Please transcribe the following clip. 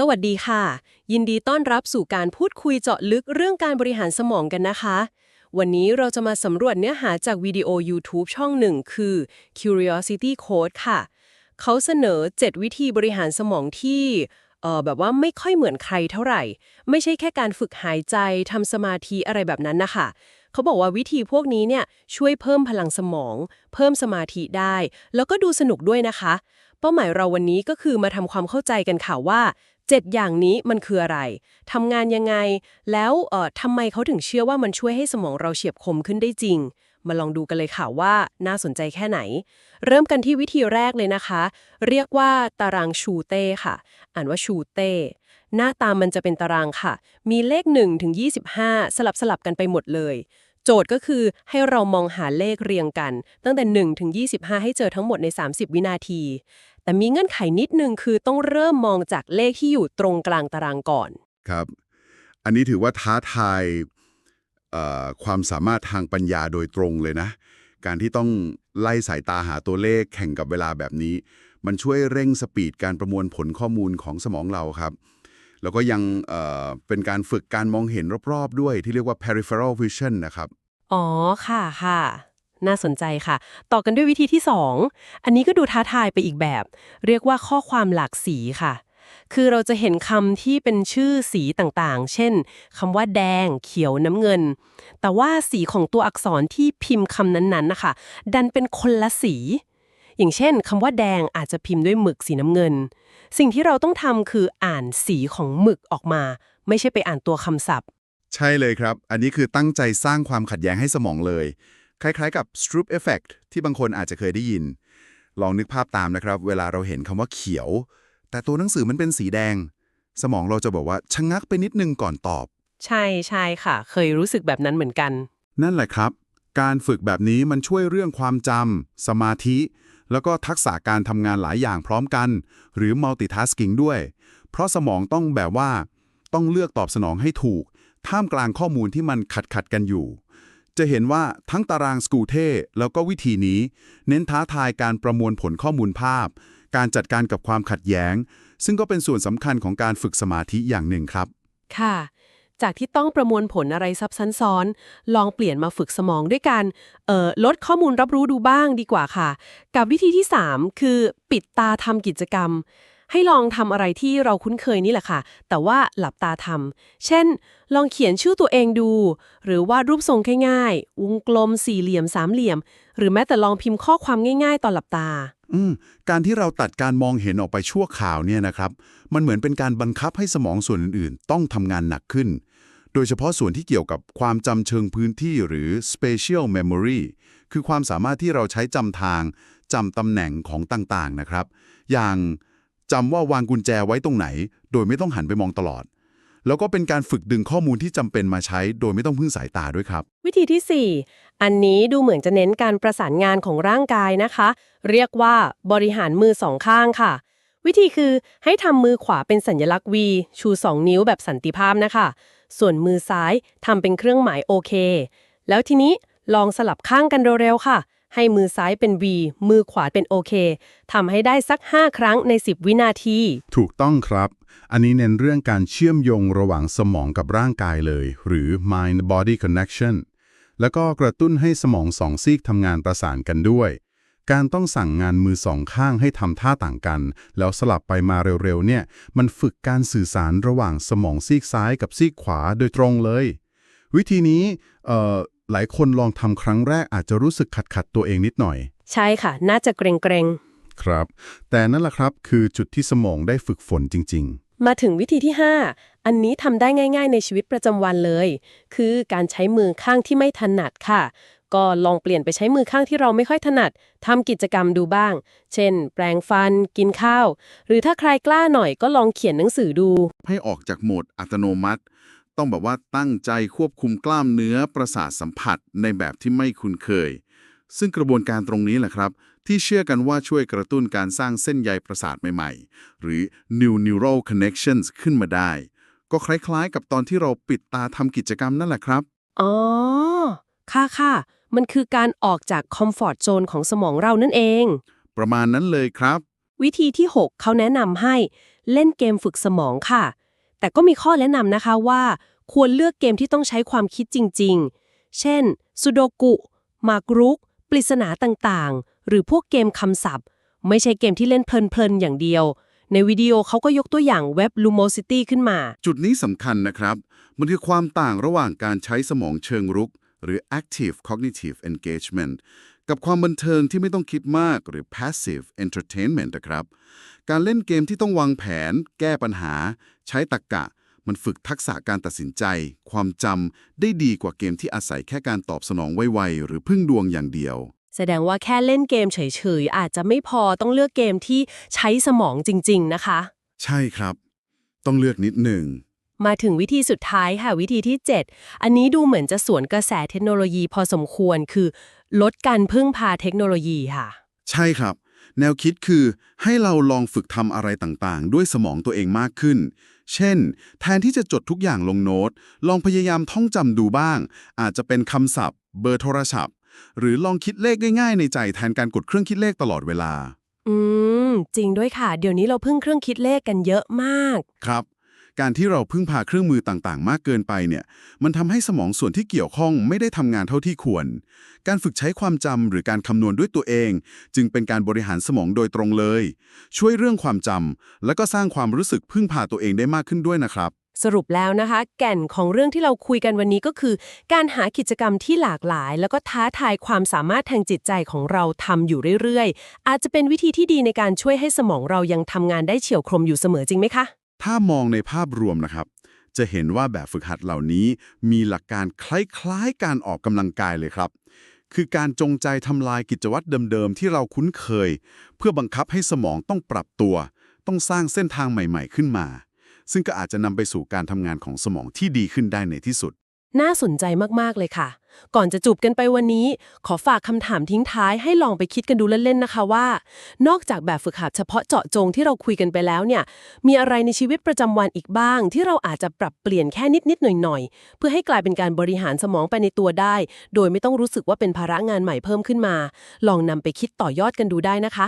สวัสดีค่ะ ยินดีต้อนรับสู่การพูดคุยเจาะลึกเรื่องการบริหารสมองกันนะคะ วันนี้เราจะมาสำรวจเนื้อหาจากวิดีโอ YouTube ช่องหนึ่งคือ Curiosity Code ค่ะ เขาเสนอ 7 วิธีบริหารสมองที่เอ่อแบบว่าไม่ค่อยเหมือนใครเท่าไหร่ ไม่ใช่แค่การฝึกหายใจทำสมาธิอะไรแบบนั้นนะคะเขาบอกว่าวิธีพวกนี้เนี่ยช่วยเพิ่มพลังสมอง เพิ่มสมาธิได้ แล้วก็ดูสนุกด้วยนะคะ เป้าหมายเราวันนี้ก็คือมาทำความเข้าใจกันค่ะว่า 7 อย่างนี้มันคืออะไร ทำงานยังไง แล้วเอ่อทำไมเขาถึงเชื่อว่ามันช่วยให้สมองเราเฉียบคมขึ้นได้จริง มาลองดูกันเลยค่ะว่าน่าสนใจแค่ไหน เริ่มกันที่วิธีแรกเลยนะคะ เรียกว่าตารางชูเต้ค่ะ อ่านว่าชูเต้หน้าตามมันจะเป็นตารางค่ะ มีเลข1ถึง25 สลับสลับกันไปหมดเลย โจทย์ก็คือให้เรามองหาเลขเรียงกัน ตั้งแต่ 1 ถึง 25 ให้เจอทั้งหมดใน 30 วินาที แต่มีเงื่อนไขนิดนึงคือต้องเริ่มมองจากเลขที่อยู่ตรงกลางตารางก่อน ครับ อันนี้ถือว่าท้าทายความสามารถทางปัญญาโดยตรงเลยนะ การที่ต้องไล่สายตาหาตัวเลขแข่งกับเวลาแบบนี้ มันช่วยเร่งสปีดการประมวลผลข้อมูลของสมองเราครับ แล้วก็ยังเเป็นการฝึกการมองเห็นรอบๆ ด้วยที่เรียกว่า peripheral vision นะครับ อ๋อค่ะค่ะ น่าสนใจค่ะ ต่อกันด้วยวิธีที่ 2 อันนี้ก็ดูท้าทายไปอีกแบบ เรียกว่าข้อความหลากสีค่ะ คือเราจะเห็นคำที่เป็นชื่อสีต่างๆ เช่นคำว่าแดง เขียวน้ำเงิน แต่ว่าสีของตัวอักษรที่พิมพ์คำนั้นๆนะคะ ดันเป็นคนละสี อย่างเช่นคำว่าแดงอาจจะพิมพ์ด้วยหมึกสีน้ำเงิน สิ่งที่เราต้องทำคืออ่านสีของหมึกออกมา ไม่ใช่ไปอ่านตัวคำศัพท์ ใช่เลยครับ อันนี้คือตั้งใจสร้างความขัดแย้งให้สมองเลย คล้ายๆกับ Stroop Effect ที่บางคนอาจจะเคยได้ยิน ลองนึกภาพตามนะครับ เวลาเราเห็นคำว่าเขียว แต่ตัวหนังสือมันเป็นสีแดง สมองเราจะบอกว่าชะงงักไปนิดนึงก่อนตอบ ใช่ใช่ค่ะ เคยรู้สึกแบบนั้นเหมือนกัน นั่นแหละครับ การฝึกแบบนี้มันช่วยเรื่องความจำสมาธิ แล้วก็ทักษะการทำงานหลายอย่างพร้อมกัน หรือ multitasking ด้วย เพราะสมองต้องแบบว่า ต้องเลือกตอบสนองให้ถูก ท่ามกลางข้อมูลที่มันขัดขัดกันอยู่ จะเห็นว่าทั้งตารางสกูเทแล้วก็วิธีนี้ เน้นท้าทายการประมวลผลข้อมูลภาพ การจัดการกับความขัดแย้ง ซึ่งก็เป็นส่วนสำคัญของการฝึกสมาธิอย่างหนึ่งครับ ค่ะจากที่ต้องประมวลผลอะไรซับซ้อนซ้อนลองเปลี่ยนมาฝึกสมองด้วยกันเอ่อลดข้อมูลรับรู้ดูบ้างดีกว่าค่ะ กับวิธีที่ 3 คือปิดตาทำกิจกรรม ให้ลองทำอะไรที่เราคุ้นเคยนี่แหละค่ะ แต่ว่าหลับตาทำเช่น ลองเขียนชื่อตัวเองดู หรือวาดรูปทรงง่ายๆวงกลมสี่เหลี่ยมสามเหลี่ยม หรือแม้แต่ลองพิมพ์ข้อความง่าย ๆ ตอนหลับตา อืม การที่เราตัดการมองเห็นออกไปชั่วข่าวเนี่ยนะครับ มันเหมือนเป็นการบังคับให้สมองส่วนอื่นๆ ต้องทำงานหนักขึ้น โดยเฉพาะส่วนที่เกี่ยวกับความจำเชิงพื้นที่หรือ spatial memory คือความสามารถที่เราใช้จำทางจำตำแหน่งของต่างๆนะครับ อย่าง จำว่าวางกุญแจไว้ตรงไหน โดยไม่ต้องหันไปมองตลอด แล้วก็เป็นการฝึกดึงข้อมูลที่จำเป็นมาใช้ โดยไม่ต้องพึ่งสายตาด้วยครับ วิธีที่ 4 อันนี้ดูเหมือนจะเน้นการประสานงานของร่างกายนะคะ เรียกว่าบริหารมือสองข้างค่ะ วิธีคือให้ทำมือขวาเป็นสัญลักษณ์ V ชู 2 นิ้วแบบสันติภาพนะคะ ส่วนมือซ้ายทำเป็นเครื่องหมายโอเค แล้วทีนี้ลองสลับข้างกันเร็วๆค่ะ ให้มือซ้ายเป็น V มือขวาเป็นโอเคทำให้ได้สัก 5 ครั้งใน 10 วินาที ถูกต้องครับ อันนี้เน้นเรื่องการเชื่อมโยงระหว่างสมองกับร่างกายเลย หรือ mind body connection แล้วก็กระตุ้นให้สมองสองซีกทำงานประสานกันด้วย การต้องสั่งงานมือสองข้างให้ทำท่าต่างกัน แล้วสลับไปมาเร็วๆเนี่ย มันฝึกการสื่อสารระหว่างสมองซีกซ้ายกับซีกขวาโดยตรงเลย วิธีนี้เอ่อ หลายคนลองทำครั้งแรกอาจจะรู้สึกขัดขัดๆตัวเองนิดหน่อย ใช่ค่ะ น่าจะเกรงๆครับ แต่นั่นแหละครับคือจุดที่สมองได้ฝึกฝนจริง ๆ มาถึงวิธีที่ 5 อันนี้ทำได้ง่าย ๆ ในชีวิตประจำวันเลย คือการใช้มือข้างที่ไม่ถนัดค่ะ ก็ลองเปลี่ยนไปใช้มือข้างที่เราไม่ค่อยถนัดทำกิจกรรมดูบ้าง เช่น แปรงฟัน กินข้าว หรือถ้าใครกล้าหน่อยก็ลองเขียนหนังสือดู ให้ออกจากโหมดอัตโนมัติ ต้องแบบว่าตั้งใจควบคุมกล้ามเนื้อประสาทสัมผัสในแบบที่ไม่คุ้นเคย ซึ่งกระบวนการตรงนี้แหละครับ ที่เชื่อกันว่าช่วยกระตุ้นการสร้างเส้นใยประสาทใหม่ๆ หรือ new neural connections ขึ้นมาได้ ก็คล้ายๆ กับตอนที่เราปิดตาทำกิจกรรมนั่นแหละครับ อ๋อ ค่ะค่ะ มันคือการออกจากคอมฟอร์ z โซนของสมองเรานั่นเอง ประมาณนั้นเลยครับ วิธีที่ 6 เขาแนะนำให้เล่นเกมฝึกสมองค่ะ แต่ก็มีข้อแนะนำนะคะว่า ควรเลือกเกมที่ต้องใช้ความคิดจริง ๆ เช่นสุโดกุมากรุก ปริศนาต่างๆ หรือพวกเกมคำศัพท์ ไม่ใช่เกมที่เล่นเพลินๆอย่างเดียว ในวิดีโอเขาก็ยกตัวอย่างเว็บ Lumosity ขึ้นมา จุดนี้สำคัญนะครับ มันคือความต่างระหว่างการใช้สมองเชิงรุก หรือ active cognitive engagement กับความบันเทิงที่ไม่ต้องคิดมากหรือ passive entertainment นะครับ การเล่นเกมที่ต้องวางแผน แก้ปัญหา ใช้ตรรกกะ มันฝึกทักษะการตัดสินใจ ความจำได้ดีกว่าเกมที่อาศัยแค่การตอบสนองไวๆหรือพึ่งดวงอย่างเดียว แสดงว่าแค่เล่นเกมเฉยๆ อาจจะไม่พอต้องเลือกเกมที่ใช้สมองจริง ๆ นะคะ ใช่ครับ ต้องเลือกนิดหนึ่ง มาถึงวิธีสุดท้ายค่ะวิธีที่ 7 อันนี้ดูเหมือนจะสวนกระแสเทคโนโลยีพอสมควรคือ ลดการพึ่งพาเทคโนโลยีค่ะ ใช่ครับ แนวคิดคือให้เราลองฝึกทำอะไรต่างๆ ด้วยสมองตัวเองมากขึ้น เช่น แทนที่จะจดทุกอย่างลงโน้ต ลองพยายามท่องจำดูบ้าง อาจจะเป็นคำศัพท์ เบอร์โทรศัพท์ หรือลองคิดเลขง่ายๆ ในใจแทนการกดเครื่องคิดเลขตลอดเวลา อืม จริงด้วยค่ะ เดี๋ยวนี้เราพึ่งเครื่องคิดเลขกันเยอะมาก ครับ การที่เราพึ่งพาเครื่องมือต่างๆ มากเกินไปเนี่ย มันทำให้สมองส่วนที่เกี่ยวข้องไม่ได้ทำงานเท่าที่ควร การฝึกใช้ความจำหรือการคำนวณด้วยตัวเอง จึงเป็นการบริหารสมองโดยตรงเลย ช่วยเรื่องความจำและก็สร้างความรู้สึกพึ่งพาตัวเองได้มากขึ้นด้วยนะครับ สรุปแล้วนะคะ แก่นของเรื่องที่เราคุยกันวันนี้ก็คือ การหากิจกรรมที่หลากหลาย แล้วก็ท้าทายความสามารถทางจิตใจของเราทำอยู่เรื่อยๆ อาจจะเป็นวิธีที่ดีในการช่วยให้สมองเรายังทำงานได้เฉียวคมอยู่เสมอจริงไหมคะ ถ้ามองในภาพรวมนะครับ จะเห็นว่าแบบฝึกหัดเหล่านี้มีหลักการคล้ายๆ การออกกำลังกายเลยครับ คือการจงใจทำลายกิจวัตรเดิมๆ ที่เราคุ้นเคย เพื่อบังคับให้สมองต้องปรับตัว ต้องสร้างเส้นทางใหม่ๆขึ้นมา ซึ่งก็อาจจะนำไปสู่การทำงานของสมองที่ดีขึ้นได้ในที่สุด น่าสนใจมากๆเลยค่ะ ก่อนจะจูบกันไปวันนี้ ขอฝากคำถามทิ้งท้ายให้ลองไปคิดกันดูเล่นๆนะคะว่า นอกจากแบบฝึกหัดเฉพาะเจาะจงที่เราคุยกันไปแล้วเนี่ย มีอะไรในชีวิตประจำวันอีกบ้าง ที่เราอาจจะปรับเปลี่ยนแค่นิดๆหน่อยๆ เพื่อให้กลายเป็นการบริหารสมองไปในตัวได้ โดยไม่ต้องรู้สึกว่าเป็นภาระงานใหม่เพิ่มขึ้นมา ลองนำไปคิดต่อยอดกันดูได้นะคะ